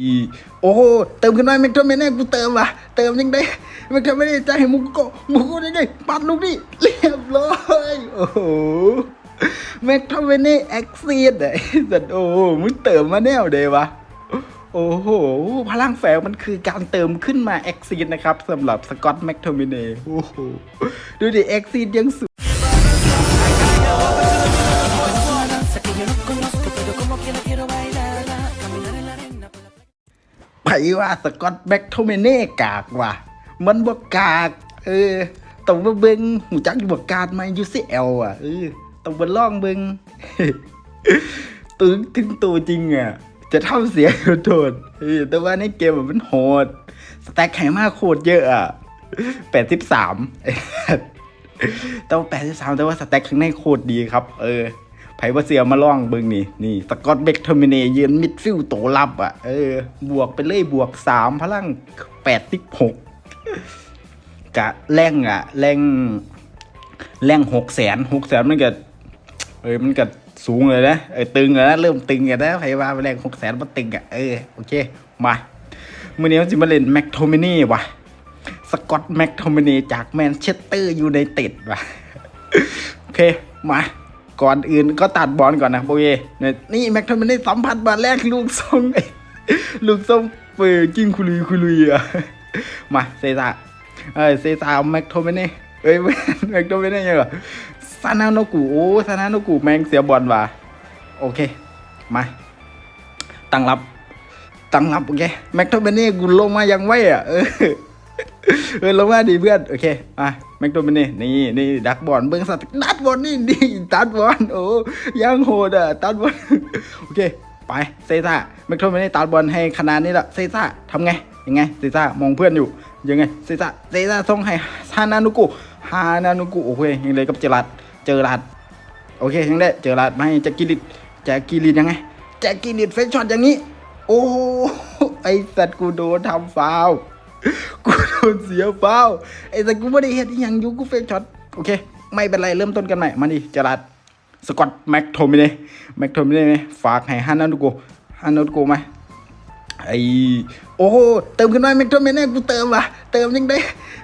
อีโอ้โหเติมขึ้นมาแม็กโทเมเน่กูเติมว่ะเติมยังไงแม็กโทเมเน่ใจให้มุกโกมุกโกยังไงปัดลูกนี่เรียบร้อยโอ้โหแม็กโทเมเน่แอคซีดไอ้สัตว์โอ้โหมึงเติมมาแนวเดยวะโอ้โห พลังแฝงมันคือการเติมขึ้นมาแอคซีดนะครับสำหรับสกอตแม็กโทเมเน่โอ้โหดูดิแอคซีดยังสุ ว่าสกอตแบ็กโทเมเน่กากว่ะ มันบวกกาก เออต้องมาเบิงหูจักอยู่บวกากไหมายูซีเอลอะเออต้องมาล่องเบิงตึงถึงตัวจริงอะ จะเท่าเสียโทษเออแต่ว่าในเกมมันโหด สแต็กไขมากโคตรเยอะอะแปดสิบสามแต่ว่าแปดสิบสามแต่ว่าสแต็กข้างในโคตรดีครับ เออ ไผว่าเสียมาล่องเบิงนี่นี่สกอตเบกเทอร์มินเนยืนมิดฟิลโตรับอะเออบวกไปเลยบวกสามพลังแปดสิบหกกะแรงอะแรงแรงหกแสนหกแสนมันก็เออมันก็สูงเลยนะเออตึงเลยนะเริ่มตึงกันนะไผว่าแรงหกแสนมันตึงอะเออโอเคมาเมื่อนี้เราจะมาเล่นแม็กโทมินี่ว่ะสกอตแม็กโทมินีจากแมนเชสเตอร์ยูไนเต็ดว่ะ โอเค มา ก่อนอื่นก็ตัดบอลก่อนนะโบเยเนี่ยนี่แม็กโทมินีสัมผัสบาลแรกลูกทรงลูกทรงเปิดกิ้งคุลุยคุลุยอะมาเซซาเออเซซาแม็กโทมินีเอ้ยแม็กโทมินียังไงซานาโนกุโอ้ซานาโนกุแมงเสียบอลว่ะโอเค มา ตั้งรับ ตั้งรับโอเคแม็กโทมินีกูลงมายังไวอะเออ เออลงมาดีเพื่อน โอเคอะแม็กโทมินีนี่นี่ดักบอลเบิ้งสัตว์ดักบอลนี่นี่ตัดบอลโอ้ยังโหดอะตัดบอลโอเค ไปเซซ่าแม็กโทมินีตัดบอลให้ขนาดนี้ละเซซ่าทำไงยังไงเซซ่ามองเพื่อนอยู่ยังไงเซซ่าเซซ่าส่งให้ฮานานุกุฮานานุกุโอเคยังเลยกับเจรัดเจอรัดโอเคยังได้เจอรัดมาให้แจ็คกิลิตแจ็คกิลิตยังไงแจ็คกิลิตเฟซช็อตอย่างนี้ โอ้ไอสัตว์กูโดนทำฟาวกู โดนเสียฟาวล์ไอสัตว์กูไม่ได้เห็นอหย่างอยูกูเฟซช็อตโอเค ไม่เป็นไรเริ่มต้นกันใหม่มาดิจรัดสกอตแม็กโทมิเน่แม็กโทมิเน่ไหมฝากให้ฮันนานุโกฮันนานุโกไหมไอโอ้โหเติมขึ้นมาแม็กโทเมเน่กูเติมว่ะเติมยังไง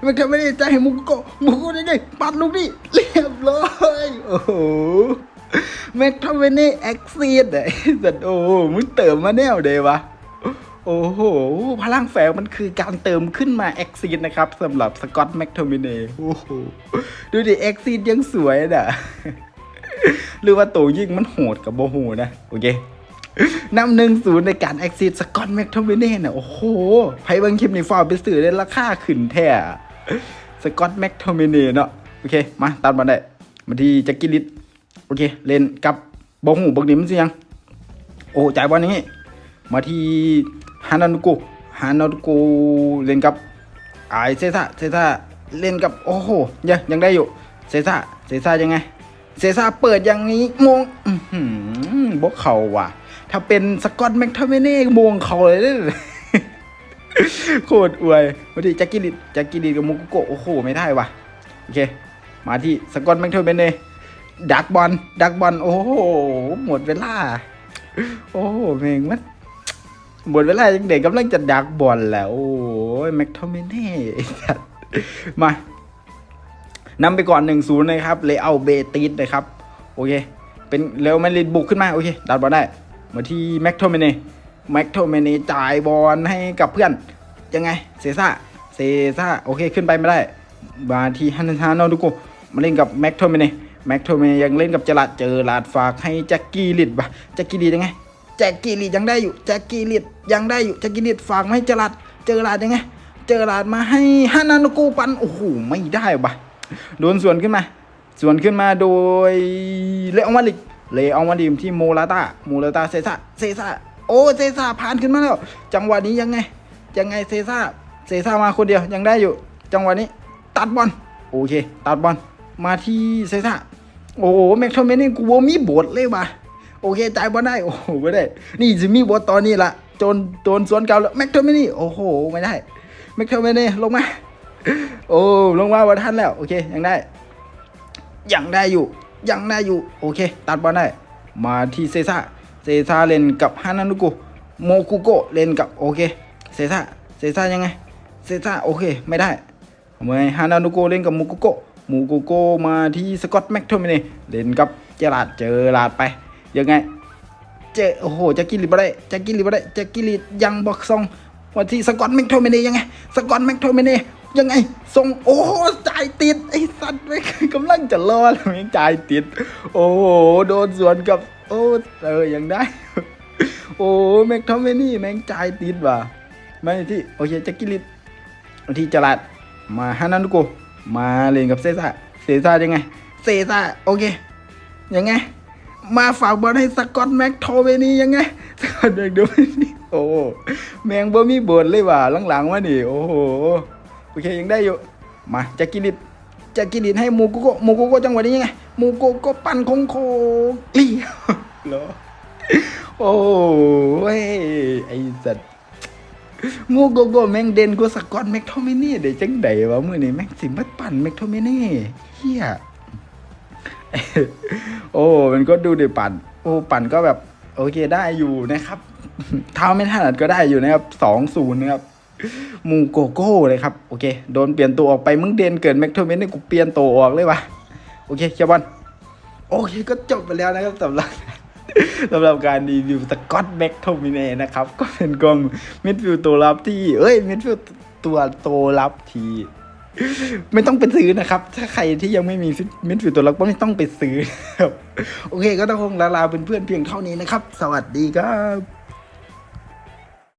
แม็กโทเมเน่ใจให้มุกโกมุกโกยังไงปัดลูกนี่เรียบร้อยโอ้โหแม็กโทเมเน่แอคซีดไอ้สัตว์โอ้มึงเติมมาแนวเดยวะ โอ้โห พลังแฝงมันคือการเติมขึ้นมา แอคซีดนะครับสำหรับสกอตแม็กโทเมเน่โอ้โห ดูดิ แอคซีดยังสวยน่ะหรือว่าตัวยิ่งมันโหดกับโบโหนะ โอเคนำหนึ่งศูนย์ในการแอคซิสสกอตแม็กโทเวเน่เนี่ยโอ้โหไพ่เบิงคลิปนี้ฟาวไปสื่อได้ราคาขึ้นแท้สกอตแม็กโทเวเน่เนาะโอเค มาตัดมาได้ มาที่แจ็คกิลิตโอเค เล่นกับโบหูบักนิมสิยัง โอ้จ่ายบอลอย่างงี้ มาที่ ฮานานุกุฮานานุกุเล่นกับไอเซซ่าเซซ่าเล่นกับโอ้โหยังยังได้อยู่เซซ่าเซซ่ายังไงเซซ่าเปิดอย่างนี้มงอื้อหือบกเขาว่ะ ถ้าเป็นสกอตแม็กทาเมเน่มงเขาเลยโคตรอวยมาที่แจ็คกิลิตแจ็คกิลิตกับมุกุโกโอ้โหไม่ได้ว่ะโอเค มาที่สกอตแม็กทาเมเน่ดักบอลดักบอลโอ้โหหมดเวลา โอ้โหเมงมัน หมดเวลายังเด็กกำลังจะดักบอลแล้ว โอ้ยแม็กทอมิเน่สัสมานำไปก่อนหนึ่งศูนย์นะครับเลยเอาเบติสนะครับ โอเค เป็นเร็วแมนลิดบุกขึ้นมา โอเค ดัดบอลได้ มาที่แม็กโทมิเน่แม็กโทมิเน่จ่ายบอลให้กับเพื่อน ยังไง เซซ่า เซซ่า โอเค ขึ้นไปไม่ได้ มาที่ฮันนันฮานอดูโกมาเล่นกับแม็กโทมิเน่แม็กโทมิเน่ยังเล่นกับเจลัดเจอลาดฝากให้แจ็คกี้ลิดปะแจ็คกี้ลิดยังไง แจ็คกี้ลิดยังได้อยู่แจ็คกี้ลิดยังได้อยู่แจ็คกี้ลิดฝากมาให้เจลัดเจอลาดยังไง เจอลาดมาให้ฮานานุกูปันโอ้โหไม่ได้ปะโดนสวนขึ้นมา สวนขึ้นมาโดยเลอองมาลิกเลอองมาลิมที่โมลาตาโมลาตาเซซ่าเซซ่าโอ้เซซ่าผ่านขึ้นมาแล้ว จังหวะนี้ยังไง ยังไงเซซ่าเซซ่ามาคนเดียวยังได้อยู่ จังหวะนี้ ตัดบอลโอเค ตัดบอลมาที่เซซ่าโอ้แม็กโทเมนี่กูว่ามีบทเลยว่ะ โอเคจ่ายบอลได้โอ้โหไม่ได้ นี่จะมีบทตอนนี้ละจนโดนสวนเก่าแล้วแม็กโทเมนี่โอ้โหไม่ได้แม็กโทเมนี่ลงมาโอ้ลงมาวันทันแล้วโอเคยังได้ยังได้อยู่ยังได้อยู่โอเค ตัดบอลได้ มาที่เซซ่าเซซ่าเล่นกับฮานานุกุโมกุโกะเล่นกับโอเคเซซ่าเซซ่ายังไงเซซ่าโอเคไม่ได้ทำไมฮานานุโกะเล่นกับมูกุโกะมูกุโกะมาที่สกอตแม็กโทมินีเล่นกับเจลาดเจอลาดไป ยังไง เจโอ้โหแจะกิลิบได้แจะกิลิบได้แจะกิลิยังบอกซองวันที่สกอตแม็กโทมินียังไงสกอตแม็กโทมินียังไงส่งโอ้โหจ่ายติดไอ้สัตว์ไม่กำลังจะรอแล้วยังจ่ายติด โอ้โหโดนสวนกับ โอ้เออยังได้ โอ้แม็กโทมินีแม่งจ่ายติดว่ะไม่ที่โอเคแจะกิลิที่จลาดมาฮานานุโกมาเล่นกับเซซ่าเซซ่ายังไง เซซ่าโอเคยังไง มาฝากบอลให้สกอตแม็กโทเวนี่ยังไงสกอตแม็กโทเวนี่โอ้แมงบ่มีบทเลยว่ะหลังๆวะนี่โอ้โหโอเคยังได้อยู่มาจากกิลิตจากกิลิตให้มูโกโกมูโกโกจังหวะนี้ยังไงมูโกโกะปั่นโค้งโค้งเลี้ยวเหรอโอ้ยไอสัตว์มูโกโกแมงเด่นกว่าสกอตแม็กโทเวนี่ได้จังไดวะมือนี้แม่งสิมาปั่นแม็กโทเวนี่เฮีย โอ้มันก็ดูดิปั่น โอ้ปั่นก็แบบ โอเคได้อยู่นะครับ เท้าไม่ถนัดก็ได้อยู่นะครับสองศูนย์นะครับมูโกโก้เลยครับ โอเค โดนเปลี่ยนตัวออกไปมึงเดนเกินแม็กโทเมนนี่กูเปลี่ยนตัวออกเลยวะโอเคเชียร์บอลโอเคก็จบไปแล้วนะครับสำหรับสำหรับการรีวิวสกอตแบ็กโทมิเนนะครับ ก็เป็นกองมิดฟิลด์ตัวรับที่ เอ้ยมิดฟิลด์ตัวโตรับที่ ไม่ต้องไปซื้อนะครับ ถ้าใครที่ยังไม่มีมิดฟิลตัวล็อกก็ไม่ต้องไปซื้อครับ โอเค ก็ต้องคงลาลาเพื่อนๆเพียงเท่านี้นะครับ สวัสดีครับ